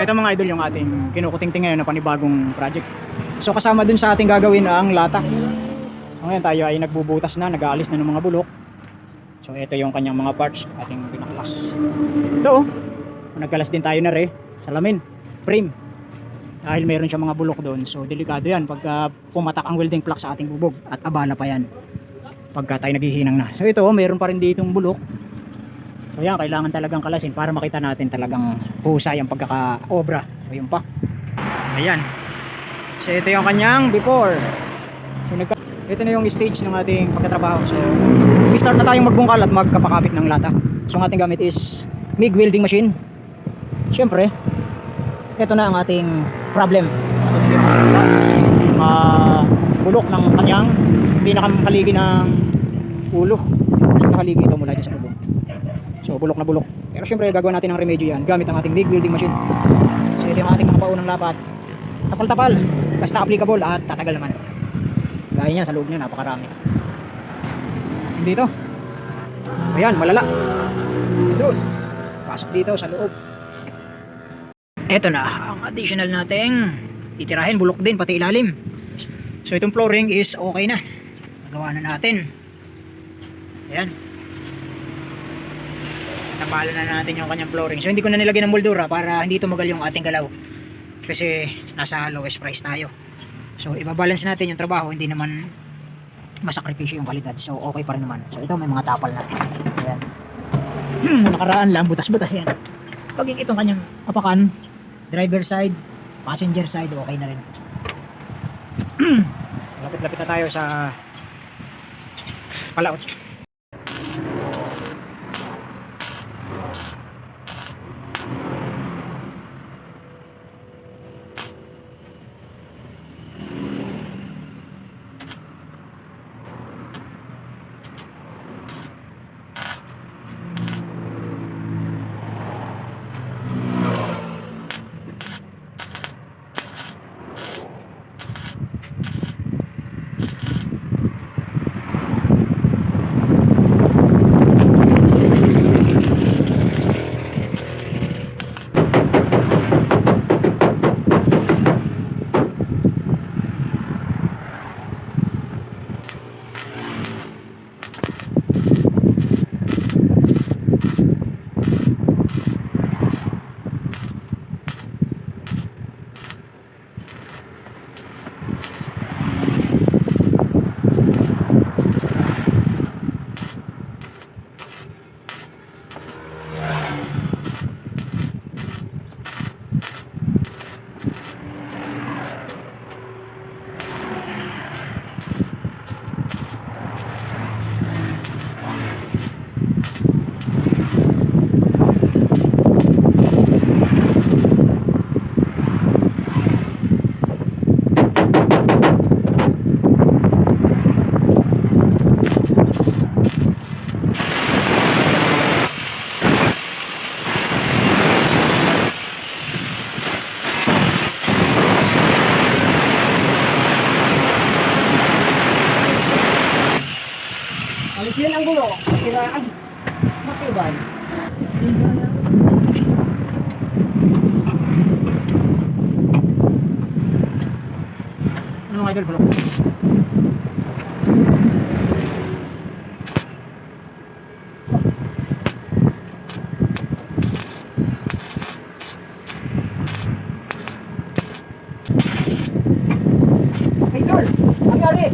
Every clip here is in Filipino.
Ito mga idol yung ating kinukutingting ngayon na panibagong project. So kasama dun sa ating gagawin ang lata. So ngayon tayo ay nagbubutas na, nag-aalis na ng mga bulok. So ito yung kanyang mga parts, ating pinaklas. Ito oh, nagkalas din tayo na re, salamin, frame. Dahil meron siya mga bulok doon. So delikado yan pagka pumatak ang welding plug sa ating bubog at abala pa yan. Pagka tayo naghihinang na. So ito, oh, meron pa rin ditong bulok. So yan, kailangan talagang kalasin para makita natin talagang husay ang pagkaka-obra. So yun pa. Ayan. So ito yung kanyang before. So nagka ito na yung stage ng ating pagkatrabaho. So start na tayong magbungkal at magkapakapit ng lata. So ang ating gamit is MIG welding machine. Siyempre, ito na ang ating problem. Mga bulok ng kanyang pinakamaligi ng ulo. So haligi ito mula dyan sa bubong. Bulok na bulok. Pero syempre gagawin natin ang remedyo yan gamit ang ating MIG welding machine. So ito yung ating mga paunang lapat. Tapal-tapal. Basta applicable at tatagal naman. Gaya niya sa loob niya napakarami. Dito. Ayan, malala. Doon. Pasok dito sa loob. Ito na ang additional nating titirahin bulok din pati ilalim. So itong flooring is okay na. Nagawa na natin. Ayan. Napalo na natin yung kanyang flooring. So hindi ko na nilagyan ng moldura para hindi tumagal yung ating galaw. Kasi nasa lowest price tayo. So ibabalance natin yung trabaho, hindi naman masakripisyo yung kalidad. So okay pa rin naman. So ito may mga tapal natin. Ayan. Hmm, nakaraan lang, butas-butas yan. Pag itong kanyang apakan, driver side, passenger side, okay na rin. Lapit-lapit na tayo sa palaot. Ano mga idol? Bulok. Idol! Ang yari!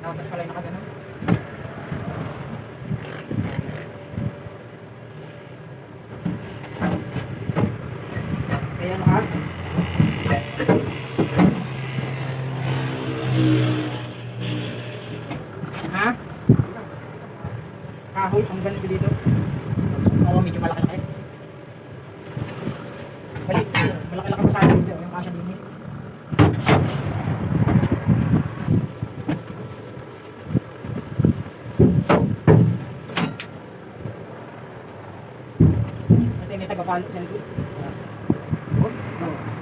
Tapos pala yung nakaganon. Kaya naka. Ha? Kahoy, ang ganito dito. Oo, medyo malaki laki. Balik, malaki laki pa sa akin dito. Yung kasya din eh. Ito may tagapalo sa likod. Oh, oh.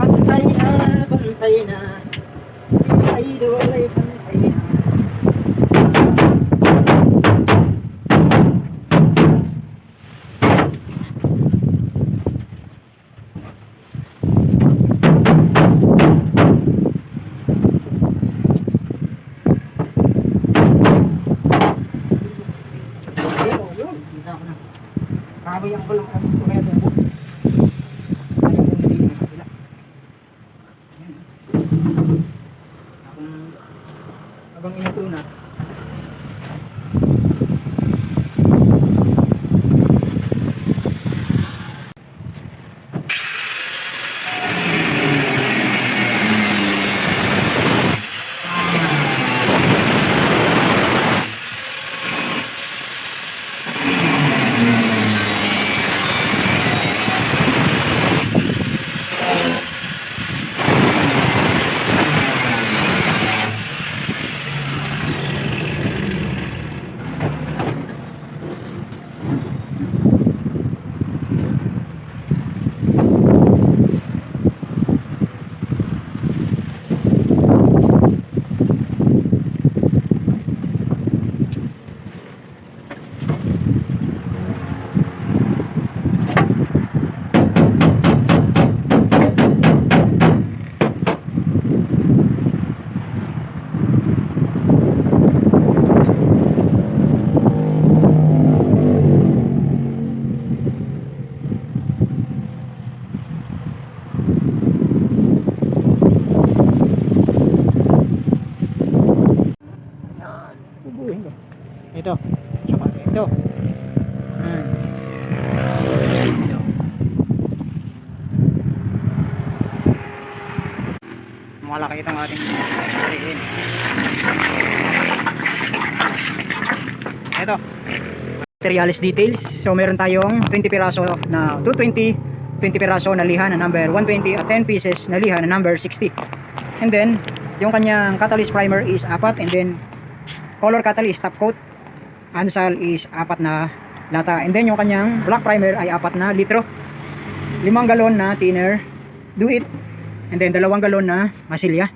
pantay na. Ay pantay na. Ayun, oh, yun. Kita ko na. Kabayan ko lang Ito. Ito. Yan. Ito. Malaki itong ating sarihin. Ito. Materials details. So meron tayong 20 piraso na 220, 20 piraso na liha na number 120 at 10 pieces na liha na number 60. And then, yung kanyang catalyst primer is apat and then color catalyst top coat Ansal is apat na lata. And then yung kanyang black primer ay apat na litro. Limang galon na thinner. Do it. And then dalawang galon na masilya.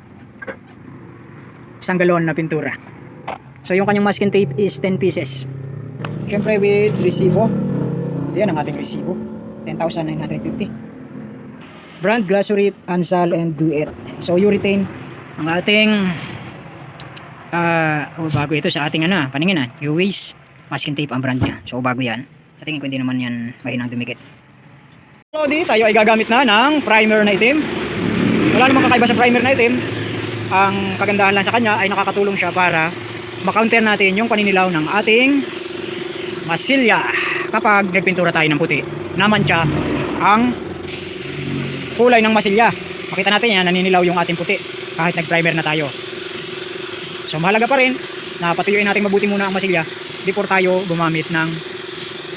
Isang galon na pintura. So yung kanyang masking tape is 10 pieces. Syempre with resibo. Yan ang ating resibo. 10,950 brand Glasurit, Ansal and Duet so you retain ang ating ah oh, bago ito sa ating ano, paningin ah, U-Ways masking tape ang brand niya. So bago yan. Sa tingin ko hindi naman yan mahinang dumikit. So di tayo ay gagamit na ng primer na itim. Wala namang kakaiba sa primer na itim. Ang kagandahan lang sa kanya ay nakakatulong siya para makounter natin yung paninilaw ng ating masilya kapag nagpintura tayo ng puti. Namantya ang kulay ng masilya. Makita natin yan, naninilaw yung ating puti kahit nag-primer na tayo. So mahalaga pa rin na patuyuin natin mabuti muna ang masilya before tayo gumamit ng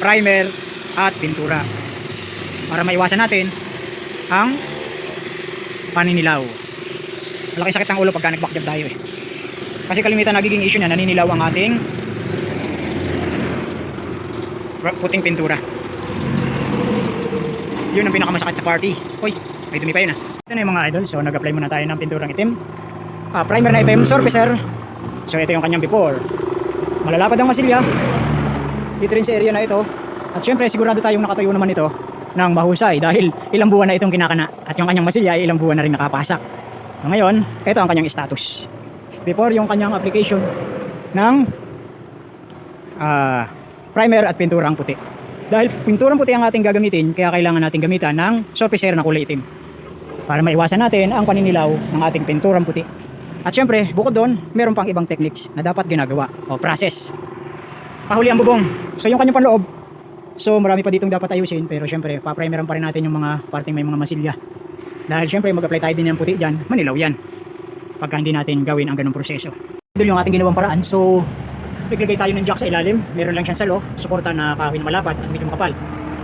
primer at pintura para maiwasan natin ang paninilaw. Malaki sakit ang ulo pagka nag-backjab tayo eh. Kasi kalimitan nagiging issue na naninilaw ang ating puting pintura. Yun ang pinakamasakit na party. Hoy, may dumi pa yun ah. Ito na yung mga idol. So nag-apply muna tayo ng pinturang itim. Ah, primer na itim, surfacer. So ito yung kanyang before. Malalapad ang masilya. Dito rin sa area na ito. At syempre sigurado tayong nakatayo naman ito ng mahusay dahil ilang buwan na itong kinakana. At yung kanyang masilya ay ilang buwan na rin nakapasak. So, ngayon, ito ang kanyang status. Before yung kanyang application ng ah, primer at pinturang puti. Dahil pinturang puti ang ating gagamitin, kaya kailangan natin gamitan ng surfacer na kulay itim. Para maiwasan natin ang paninilaw ng ating pinturang puti. At syempre, bukod doon, meron pang ibang techniques na dapat ginagawa o process. Pahuli ang bubong. So yung kanyang panloob, so marami pa ditong dapat ayusin pero syempre, pa-primeran pa rin natin yung mga parting may mga masilya. Dahil syempre, mag-apply tayo din ng puti dyan, manilaw yan. Pagka hindi natin gawin ang ganung proseso. Ito yung ating ginawang paraan. So, naglagay tayo ng jack sa ilalim. Meron lang siyang salo, suporta na kahoy na malapat at medyo makapal.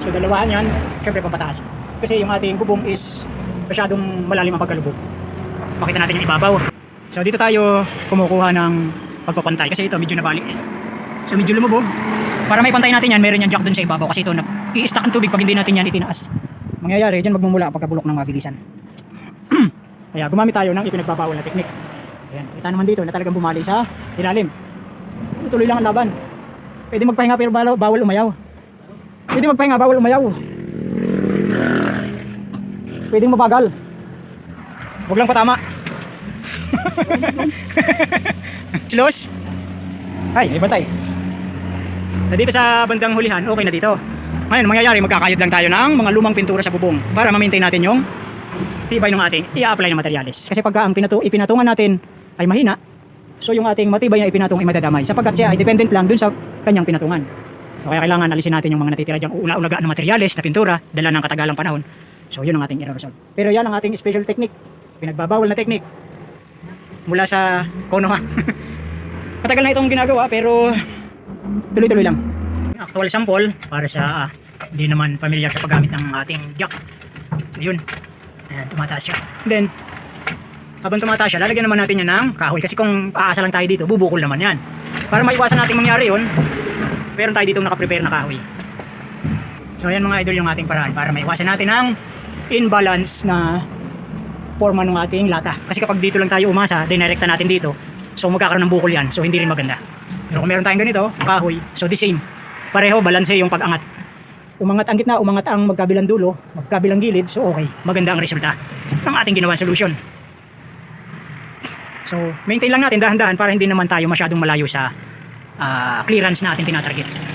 So, dalawahan yan, syempre papataas. Kasi yung ating bubong is masyadong malalim ang pagkalubog. Pakita natin yung ibabaw. So dito tayo kumukuha ng pagpapantay kasi ito medyo nabali. So medyo lumubog. Para may pantay natin yan, meron yan jack dun sa ibabaw kasi ito na i-stack ang tubig pag hindi natin yan itinaas. Mangyayari, dyan magmumula ang pagkabulok ng mabilisan. Kaya gumamit tayo ng ipinagbabawal na teknik. Ayan, kita naman dito na talagang bumali sa ilalim. Tuloy lang ang laban. Pwede magpahinga pero bawal, umayaw. Pwede magpahinga, bawal umayaw. Pwedeng mabagal. Huwag lang patama. Silos? Ay, may bantay. Na dito sa bandang hulihan, okay na dito. Ngayon, mangyayari, magkakayod lang tayo ng mga lumang pintura sa bubong para ma-maintain natin yung tibay ng ating i-apply na materyales. Kasi pagka ang pinatu ipinatungan natin ay mahina, so yung ating matibay na ipinatung ay madadamay sapagkat siya ay dependent lang dun sa kanyang pinatungan. So, kaya kailangan alisin natin yung mga natitira dyan ula-ulagaan na materyales na pintura dala ng katagalang panahon. So yun ang ating i-resolve. Pero yan ang ating special technique. Pinagbabawal na technique. Mula sa Konoha. Matagal na itong ginagawa pero tuloy-tuloy lang. Actual sample para sa ah, hindi naman familiar sa paggamit ng ating jack. So yun. Ayan, tumataas siya. Then, habang tumataas siya, lalagyan naman natin yan ng kahoy. Kasi kung aasa lang tayo dito, bubukol naman yan. Para maiwasan natin mangyari yun, meron tayo dito nakaprepare na kahoy. So ayan mga idol yung ating paraan para maiwasan natin ang imbalance na forma ng ating lata. Kasi kapag dito lang tayo umasa, dinirekta natin dito, so magkakaroon ng bukol yan. So hindi rin maganda. Pero kung meron tayong ganito, kahoy, so the same. Pareho, balanse yung pag-angat. Umangat ang gitna, umangat ang magkabilang dulo, magkabilang gilid, so okay. Maganda ang resulta ng ating ginawang solution. So, maintain lang natin dahan-dahan para hindi naman tayo masyadong malayo sa ah, clearance na ating tinatarget.